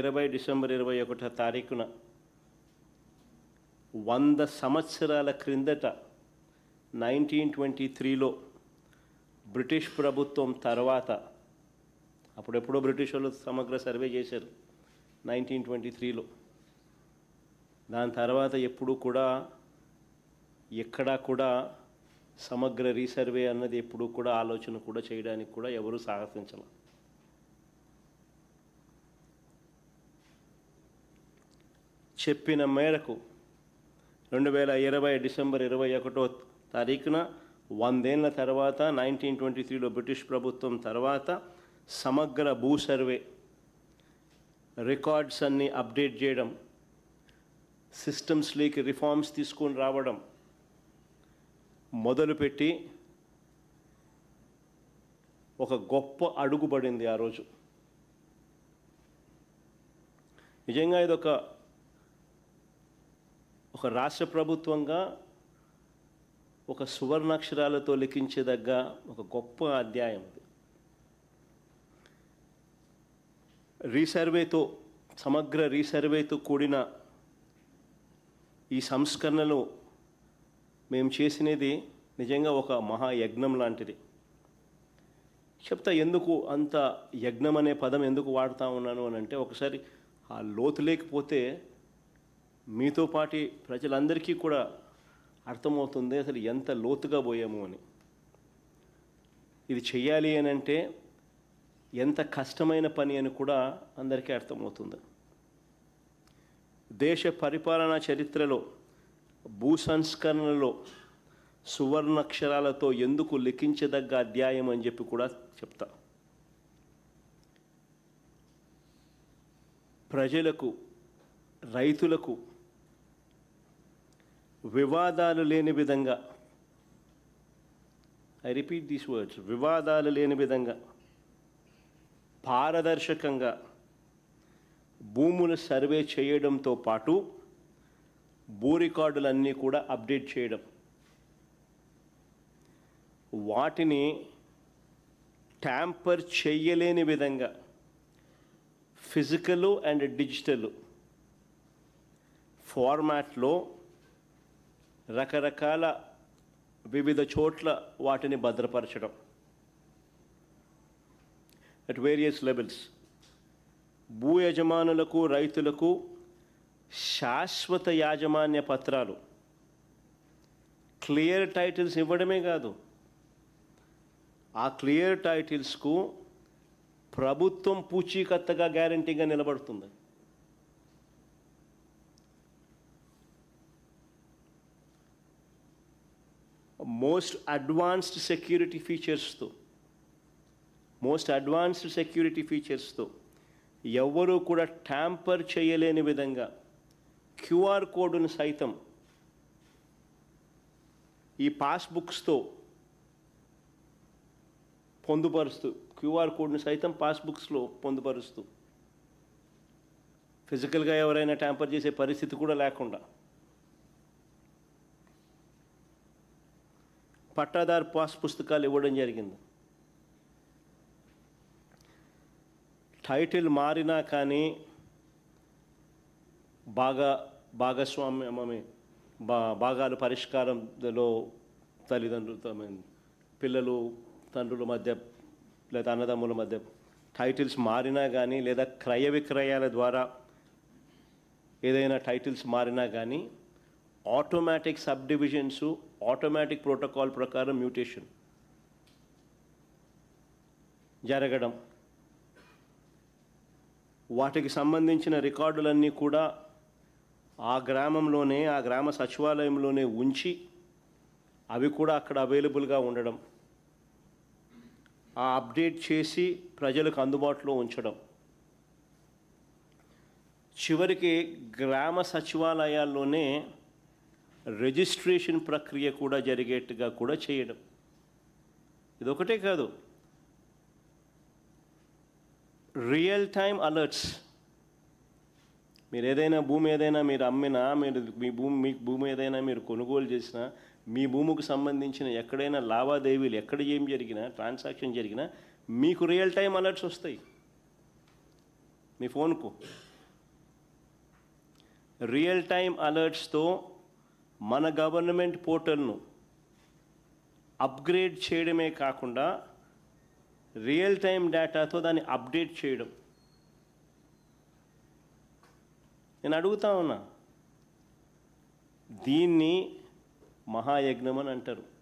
ఇరవై డిసెంబర్ ఇరవై ఒకటో తారీఖున వంద సంవత్సరాల క్రిందట నైన్టీన్ ట్వంటీ త్రీలో బ్రిటిష్ ప్రభుత్వం తర్వాత అప్పుడెప్పుడో బ్రిటిష్ వాళ్ళు సమగ్ర సర్వే చేశారు నైన్టీన్ ట్వంటీ త్రీలో. దాని తర్వాత ఎప్పుడు కూడా ఎక్కడా కూడా సమగ్ర రీసర్వే అన్నది ఎప్పుడు కూడా ఆలోచన కూడా చేయడానికి కూడా ఎవరూ సాహసించలేదు చెప్పిన మేరకు రెండు వేల ఇరవై డిసెంబర్ ఇరవై ఒకటో తారీఖున వందేళ్ళ తర్వాత నైన్టీన్ ట్వంటీ త్రీలో బ్రిటిష్ ప్రభుత్వం తర్వాత సమగ్ర భూ సర్వే రికార్డ్స్ అన్నీ అప్డేట్ చేయడం సిస్టమ్స్లోకి రిఫార్మ్స్ తీసుకొని రావడం మొదలుపెట్టి ఒక గొప్ప అడుగుపడింది ఆ రోజు. నిజంగా ఇది ఒక రాష్ట్ర ప్రభుత్వంగా ఒక సువర్ణాక్షరాలతో లిఖించదగ్గ ఒక గొప్ప అధ్యాయం ఇది రీసర్వేతో సమగ్ర రీసర్వేతో కూడిన ఈ సంస్కరణలు మేము చేసినది నిజంగా ఒక మహాయజ్ఞం లాంటిది. చెప్తా ఎందుకు అంత యజ్ఞం అనే పదం ఎందుకు వాడుతూ ఉన్నాను అని అంటే ఒకసారి ఆ లోతు లేకపోతే మీతో పాటి ప్రజలందరికీ కూడా అర్థమవుతుంది అసలు ఎంత లోతుగా పోయాము అని. ఇది చెయ్యాలి అని అంటే ఎంత కష్టమైన పని అని కూడా అందరికీ అర్థమవుతుంది. దేశ పరిపాలనా చరిత్రలో భూ సంస్కరణలో సువర్ణక్షరాలతో ఎందుకు లిఖించదగ్గ అధ్యాయం అని చెప్పి కూడా చెప్తా. ప్రజలకు రైతులకు వివాదాలు లేని విధంగా. ఐ రిపీట్ దీస్ వర్డ్స్ వివాదాలు లేని విధంగా. పారదర్శకంగా. భూములు సర్వే చేయడంతో పాటు భూ రికార్డులన్నీ కూడా అప్డేట్ చేయడం. వాటిని ట్యాంపర్ చేయలేని విధంగా. ఫిజికల్ అండ్ డిజిటల్ ఫార్మాట్లో రకరకాల వివిధ చోట్ల వాటిని భద్రపరచడం. అట్ వేరియస్ లెవెల్స్ భూ యజమానులకు రైతులకు శాశ్వత యాజమాన్య పత్రాలు. క్లియర్ టైటిల్స్ ఇవ్వడమే కాదు. ఆ క్లియర్ టైటిల్స్కు ప్రభుత్వం పూచీకత్తగా గ్యారంటీగా నిలబడుతుంది. మోస్ట్ అడ్వాన్స్డ్ సెక్యూరిటీ ఫీచర్స్తో మోస్ట్ అడ్వాన్స్డ్ సెక్యూరిటీ ఫీచర్స్తో ఎవ్వరూ కూడా ట్యాంపర్ చేయలేని విధంగా క్యూఆర్ కోడ్ను సైతం ఈ పాస్బుక్స్తో పొందుపరుస్తూ క్యూఆర్ కోడ్ను సైతం పాస్బుక్స్లో పొందుపరుస్తూ ఫిజికల్గా ఎవరైనా ట్యాంపర్ చేసే పరిస్థితి కూడా లేకుండా పట్టాదారు పాస్ పుస్తకాలు ఇవ్వడం జరిగింది. టైటిల్ మారినా కానీ బాగా భాగస్వామ్యమే బా భాగాలు పరిష్కారంలో తల్లిదండ్రులతో పిల్లలు తండ్రుల మధ్య లేదా అన్నదమ్ముల మధ్య టైటిల్స్ మారినా కానీ లేదా క్రయ విక్రయాల ద్వారా ఏదైనా టైటిల్స్ మారినా కానీ automatic sub divisions automatic protocol ప్రకారం మ్యూటేషన్ జరగడం వాటికి సంబంధించిన రికార్డులన్నీ కూడా ఆ గ్రామంలోనే ఆ గ్రామ సచివాలయంలోనే ఉంచి అవి కూడా అక్కడ అవైలబుల్గా ఉండడం ఆ అప్డేట్ చేసి ప్రజలకు అందుబాటులో ఉంచడం చివరికి గ్రామ సచివాలయాల్లోనే రిజిస్ట్రేషన్ ప్రక్రియ కూడా జరిగేట్టుగా కూడా చేయడం. ఇదొకటే కాదు. Real time alerts. మీరు ఏదైనా భూమి ఏదైనా మీరు అమ్మినా మీరు మీ భూమి మీ భూమి ఏదైనా మీరు కొనుగోలు చేసినా మీ భూమికి సంబంధించిన ఎక్కడైనా లావాదేవీలు ఎక్కడ ఏం జరిగినా ట్రాన్సాక్షన్ జరిగినా మీకు రియల్ టైం అలర్ట్స్ వస్తాయి. మీ ఫోన్కు. రియల్ టైం అలర్ట్స్తో మన గవర్నమెంట్ పోర్టల్ను అప్గ్రేడ్ చేయడమే కాకుండా రియల్ టైం డేటాతో దాన్ని అప్డేట్ చేయడం. నేను అడుగుతా ఉన్నా దీన్ని మహాయజ్ఞం అని అంటారు.